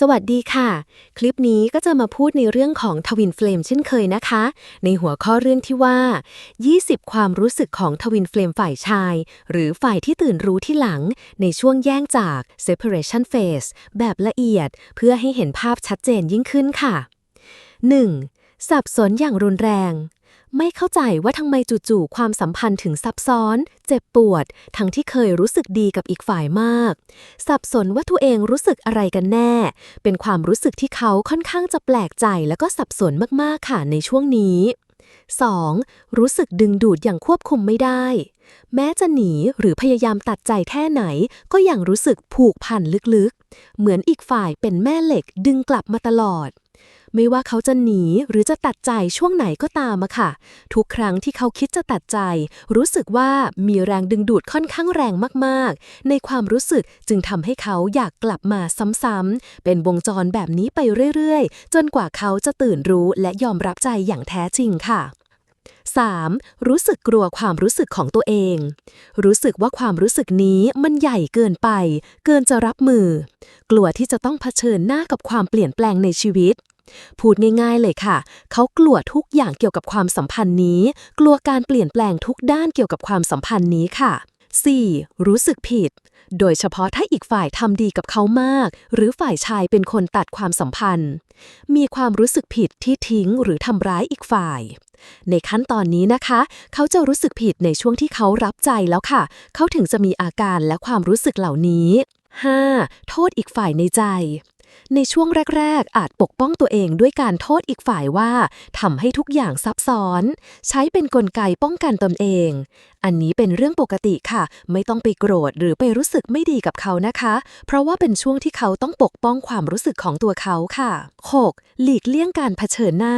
สวัสดีค่ะ คลิปนี้ก็จะมาพูดในเรื่องของทวินเฟลมเช่นเคยนะคะ ในหัวข้อเรื่องที่ว่า 20 ความรู้สึกของทวินเฟลมฝ่ายชาย หรือฝ่ายที่ตื่นรู้ที่หลัง ในช่วงแย่งจาก separation phase แบบละเอียด เพื่อให้เห็นภาพชัดเจนยิ่งขึ้นค่ะ 1. สับสนอย่างรุนแรง ไม่เข้าใจว่าทำไมจู่ๆความสัมพันธ์ถึงซับซ้อน เจ็บปวด ทั้งที่เคยรู้สึกดีกับอีกฝ่ายมาก สับสนว่าตัวเองรู้สึกอะไรกันแน่ เป็นความรู้สึกที่เขาค่อนข้างจะแปลกใจแล้วก็สับสนมากๆค่ะในช่วงนี้ 2. รู้สึกดึงดูดอย่างควบคุมไม่ได้ แม้จะหนีหรือพยายามตัดใจแค่ไหน ก็ยังรู้สึกผูกพันลึกๆ เหมือนอีกฝ่ายเป็นแม่เหล็กดึงกลับมาตลอด ไม่ว่าเขาจะหนีหรือจะตัดใจช่วงไหนก็ตามอะค่ะ ทุกครั้งที่เขาคิดจะตัดใจ รู้สึกว่ามีแรงดึงดูดค่อนข้างแรงมากๆ ในความรู้สึกจึงทำให้เขาอยากกลับมาซ้ำๆเป็นวงจรแบบนี้ไปเรื่อยๆ จนกว่าเขาจะตื่นรู้และยอมรับใจอย่างแท้จริงค่ะ 3. รู้สึกกลัวความรู้สึกของตัวเอง รู้สึกว่าความรู้สึกนี้มันใหญ่เกินไป เกินจะรับมือ กลัวที่จะต้องเผชิญหน้ากับความเปลี่ยนแปลงในชีวิต พูดง่ายๆเลยค่ะ เขากลัวทุกอย่างเกี่ยวกับความสัมพันธ์นี้ กลัวการเปลี่ยนแปลงทุกด้านเกี่ยวกับความสัมพันธ์นี้ค่ะ 4. รู้สึกผิด โดยเฉพาะถ้าอีกฝ่ายทำดีกับเขามาก หรือฝ่ายชายเป็นคนตัดความสัมพันธ์ มีความรู้สึกผิดที่ทิ้งหรือทำร้ายอีกฝ่าย ในขั้นตอนนี้นะคะ เขาจะรู้สึกผิดในช่วงที่เขารับใจแล้วค่ะ เขาถึงจะมีอาการและความรู้สึกเหล่านี้ 5. โทษอีกฝ่ายในใจในช่วงแรก ๆ อาจปกป้องตัวเองด้วยการโทษอีกฝ่ายว่าทำให้ทุกอย่างซับซ้อน ใช้เป็นนกลไกป้องกันตนเอง อันนี้เป็นเรื่องปกติค่ะ ไม่ต้องไปโกรธหรือไปรู้สึกไม่ดีกับเขานะคะ เพราะว่าเป็นช่วงที่เขาต้องปกป้องความรู้สึกของตัวเขาค่ะ 6. หลีกเลี่ยงการเผชิญหน้า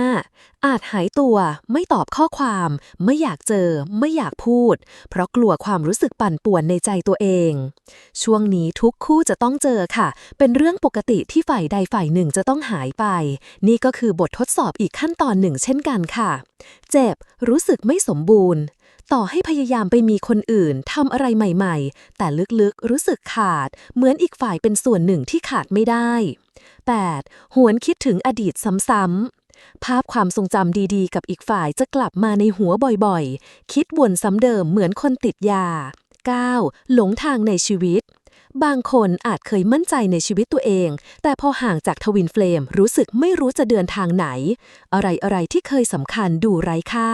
อาจหายตัว ไม่ตอบข้อความ ไม่อยากเจอ ไม่อยากพูด เพราะกลัวความรู้สึกปั่นป่วนในใจตัวเอง ช่วงนี้ทุกคู่จะต้องเจอค่ะ เป็นเรื่องปกติที่ฝ่ายใดฝ่ายหนึ่งจะต้องหายไป นี่ก็คือบททดสอบอีกขั้นตอนหนึ่งเช่นกันค่ะ เจ็บ รู้สึกไม่สมบูรณ์ ต่อให้พยายามไปมีคนอื่นทำอะไรใหม่ๆ แต่ลึกๆ รู้สึกขาด เหมือนอีกฝ่ายเป็นส่วนหนึ่งที่ขาดไม่ได้ 8. หวนคิดถึงอดีตซ้ำๆ ภาพความทรงจำดีๆ กับอีกฝ่ายจะกลับมาในหัวบ่อยๆ คิดวนซ้ำเดิมเหมือนคนติดยา 9. หลงทางในชีวิต บางคนอาจเคยมั่นใจในชีวิตตัวเอง แต่พอห่างจากทวินเฟลมรู้สึกไม่รู้จะเดินทางไหน อะไรอะไรที่เคยสำคัญดูไร้ค่า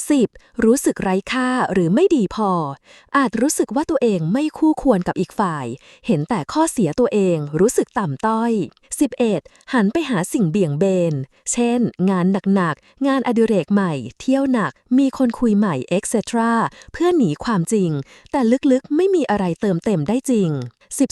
10. รู้สึกไร้ค่าหรือไม่ดีพอ อาจรู้สึกว่าตัวเองไม่คู่ควรกับอีกฝ่าย เห็นแต่ข้อเสียตัวเอง รู้สึกต่ำต้อย 11. หันไปหาสิ่งเบี่ยงเบน เช่น งานหนักๆ งานอดิเรกใหม่ เที่ยวหนัก มีคนคุยใหม่ etc. เพื่อหนีความจริง แต่ลึกๆ ไม่มีอะไรเติมเต็มได้จริง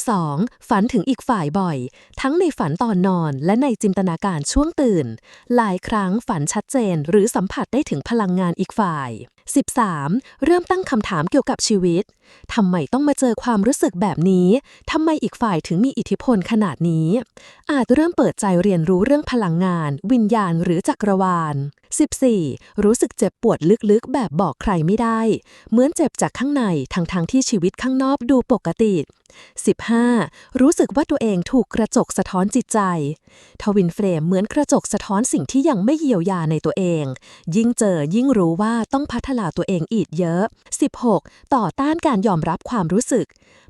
12. ฝันถึงอีกฝ่ายบ่อย ทั้งในฝันตอนนอนและในจินตนาการช่วงตื่น หลายครั้งฝันชัดเจนหรือสัมผัสได้ถึงพลังงานอีกกฝ่าย 13. เริ่มตั้งคำถามเกี่ยวกับชีวิต ทำไมต้องมาเจอความรู้สึกแบบนี้ ทำไมอีกฝ่ายถึงมีอิทธิพลขนาดนี้ อาจเริ่มเปิดใจเรียนรู้เรื่องพลังงาน วิญญาณหรือจักรวาล 14. รู้สึกเจ็บปวดลึกๆ แบบบอกใครไม่ได้ เหมือนเจ็บจากข้างในทั้งๆทที่ชีวิตข้างนอกดูปกติ 15. รู้สึกว่าตัวเองถูกกระจกสะท้อนจิตใจ ทวินเฟรมเหมือนกระจกสะท้อนสิ่งที่ยังไม่เยียวยาในตัวเอง ยิ่งเจอยิ่งรู้ว่าต้องพัฒนาตัวเองอีกเยอะ 16. ต่อต้านการยอมรับความรู้สึก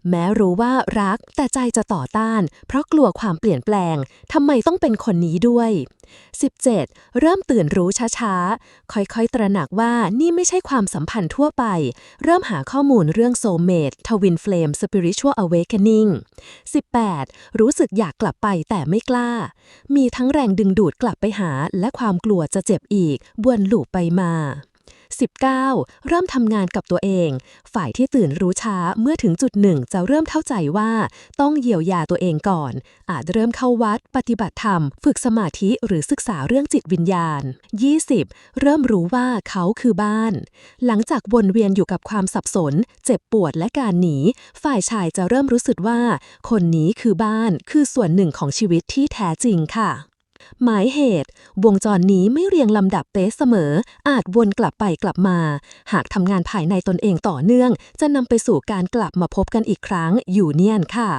แม้รู้ว่ารักแต่ใจจะต่อต้าน เพราะกลัวความเปลี่ยนแปลงทำไมต้องเป็นคนนี้ด้วย 17. เริ่มตื่นรู้ช้าๆ ค่อยๆ ตระหนักว่านี่ไม่ใช่ความสัมพันธ์ทั่วไป เริ่มหาข้อมูลเรื่องโซเมดทวินเฟลมสปิริชวลอเวก n นิ่ง 18. รู้สึกอยากกลับไปแต่ไม่กล้า มีทั้งแรงดึงดูดกลับไปหาและความกลัวจะเจ็บอีก วนลูปไปมา 19. เริ่มทำงานกับตัวเอง ฝ่ายที่ตื่นรู้ช้าเมื่อถึงจุดหนึ่งจะเริ่มเข้าใจว่าต้องเยียวยาตัวเองก่อน อาจเริ่มเข้าวัด ปฏิบัติธรรม ฝึกสมาธิหรือศึกษาเรื่องจิตวิญญาณ 20. เริ่มรู้ว่าเขาคือบ้าน หลังจากวนเวียนอยู่กับความสับสน เจ็บปวดและการหนี ฝ่ายชายจะเริ่มรู้สึกว่า คนนี้คือบ้านคือส่วนหนึ่งของชีวิตที่แท้จริงค่ะ หมายเหตุ วงจรนี้ไม่เรียงลำดับเป๊ะเสมอ อาจวนกลับไปกลับมา หากทำงานภายในตนเองต่อเนื่อง จะนำไปสู่การกลับมาพบกันอีกครั้งอยู่เนียนค่ะ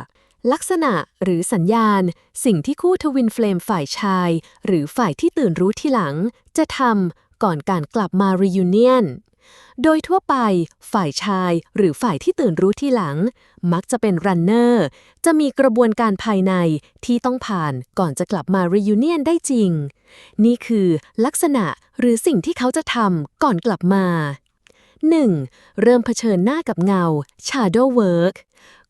ลักษณะหรือสัญญาณ สิ่งที่คู่ทวินเฟลมฝ่ายชาย หรือฝ่ายที่ตื่นรู้ทีหลัง จะทำก่อนการกลับมา reunion โดยทั่วไป ฝ่ายชายหรือฝ่ายที่ตื่นรู้ทีหลัง มักจะเป็น runner จะมีกระบวนการภายในที่ต้องผ่านก่อนจะกลับมา reunion ได้จริง นี่คือลักษณะหรือสิ่งที่เขาจะทำก่อนกลับมา 1. เริ่มเผชิญหน้ากับเงา shadow work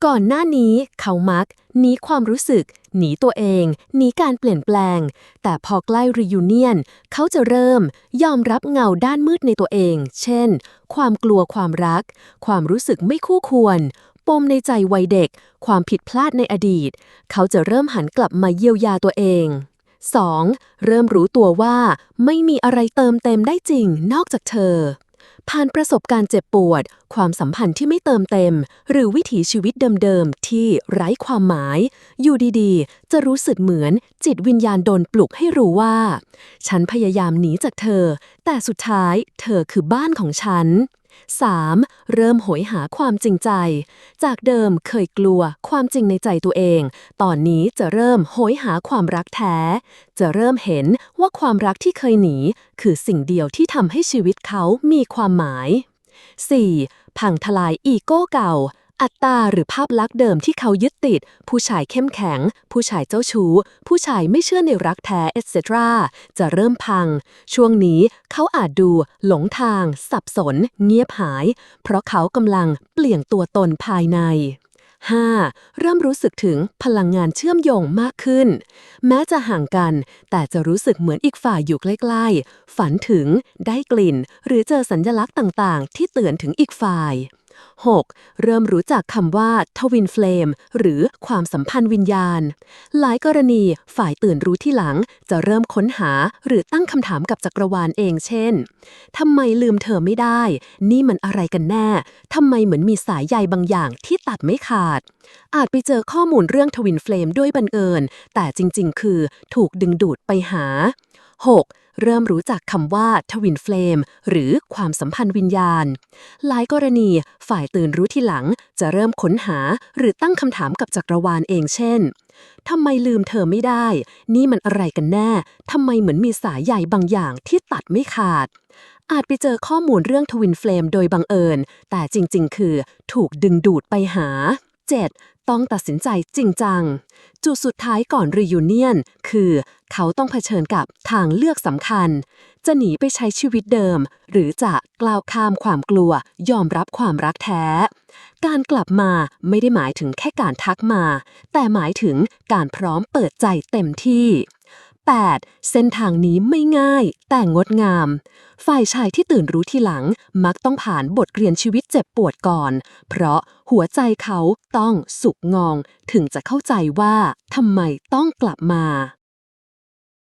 ก่อนหน้านี้เขามักหนีความรู้สึก หนีตัวเองหนีการเปลี่ยนแปลง แต่พอใกล้ reunion เขาจะเริ่มยอมรับเงาด้านมืดในตัวเอง เช่น ความกลัวความรัก ความรู้สึกไม่คู่ควร ปมในใจวัยเด็ก ความผิดพลาดในอดีต เขาจะเริ่มหันกลับมาเยียวยาตัวเอง 2. เริ่มรู้ตัวว่าไม่มีอะไรเติมเต็มได้จริงนอกจากเธอ ผ่านประสบการณ์เจ็บปวด ความสัมพันธ์ที่ไม่เติมเต็ม หรือวิถีชีวิตเดิมๆ ที่ไร้ความหมาย อยู่ดีๆ จะรู้สึกเหมือนจิตวิญญาณโดนปลุกให้รู้ว่า ฉันพยายามหนีจากเธอ แต่สุดท้ายเธอคือบ้านของฉัน 3. เริ่มโหยหาความจริงใจ จากเดิมเคยกลัวความจริงในใจตัวเอง ตอนนี้จะเริ่มโหยหาความรักแท้ จะเริ่มเห็นว่าความรักที่เคยหนี คือสิ่งเดียวที่ทำให้ชีวิตเขามีความหมาย 4. พังทลายอีโก้เก่า อัตตาหรือภาพลักษณ์เดิมที่เขายึดติด ผู้ชายเข้มแข็ง ผู้ชายเจ้าชู้ ผู้ชายไม่เชื่อในรักแท้ etc. จะเริ่มพัง ช่วงนี้เขาอาจดูหลงทาง สับสน เงียบหาย เพราะเขากำลังเปลี่ยนตัวตนภายใน 5. เริ่มรู้สึกถึงพลังงานเชื่อมโยงมากขึ้น แม้จะห่างกัน แต่จะรู้สึกเหมือนอีกฝ่ายอยู่ใกล้ๆ ฝันถึง ได้กลิ่น หรือเจอสัญลักษณ์ต่างๆ ที่เตือนถึงอีกฝ่าย 6. เริ่มรู้จักคำว่าทวินเฟลมหรือความสัมพันธ์วิญญาณ หลายกรณีฝ่ายตื่นรู้ที่หลัง จะเริ่มค้นหาหรือตั้งคำถามกับจักรวาลเองเช่นทำไมลืมเธอไม่ได้ นี่มันอะไรกันแน่ทำไมเหมือนมีสายใยบางอย่างที่ตัดไม่ขาด อาจไปเจอข้อมูลเรื่องทวินเฟลมด้วยบังเอิญ แต่จริงๆ คือถูกดึงดูดไปหา 6. เริ่มรู้จักคำว่าทวินเฟลมหรือความสัมพันธ์วิญญาณ หลายกรณีฝ่ายตื่นรู้ทีหลังจะเริ่มค้นหาหรือตั้งคำถามกับจักรวาลเองเช่นทำไมลืมเธอไม่ได้ นี่มันอะไรกันแน่ ทำไมเหมือนมีสายใยบางอย่างที่ตัดไม่ขาด อาจไปเจอข้อมูลเรื่องทวินเฟลมโดยบังเอิญ แต่จริงๆ คือถูกดึงดูดไปหา 7. ต้องตัดสินใจจริงจัง จุดสุดท้ายก่อนรียูเนียนคือเขาต้องเผชิญกับทางเลือกสำคัญ จะหนีไปใช้ชีวิตเดิม หรือจะกล่าวข้ามความกลัวยอมรับความรักแท้ การกลับมาไม่ได้หมายถึงแค่การทักมา แต่หมายถึงการพร้อมเปิดใจเต็มที่ 8. เส้นทางนี้ไม่ง่าย แต่งดงาม ฝ่ายชายที่ตื่นรู้ทีหลัง มักต้องผ่านบทเรียนชีวิตเจ็บปวดก่อน เพราะหัวใจเขาต้องสุกงอง ถึงจะเข้าใจว่าทำไมต้องกลับมา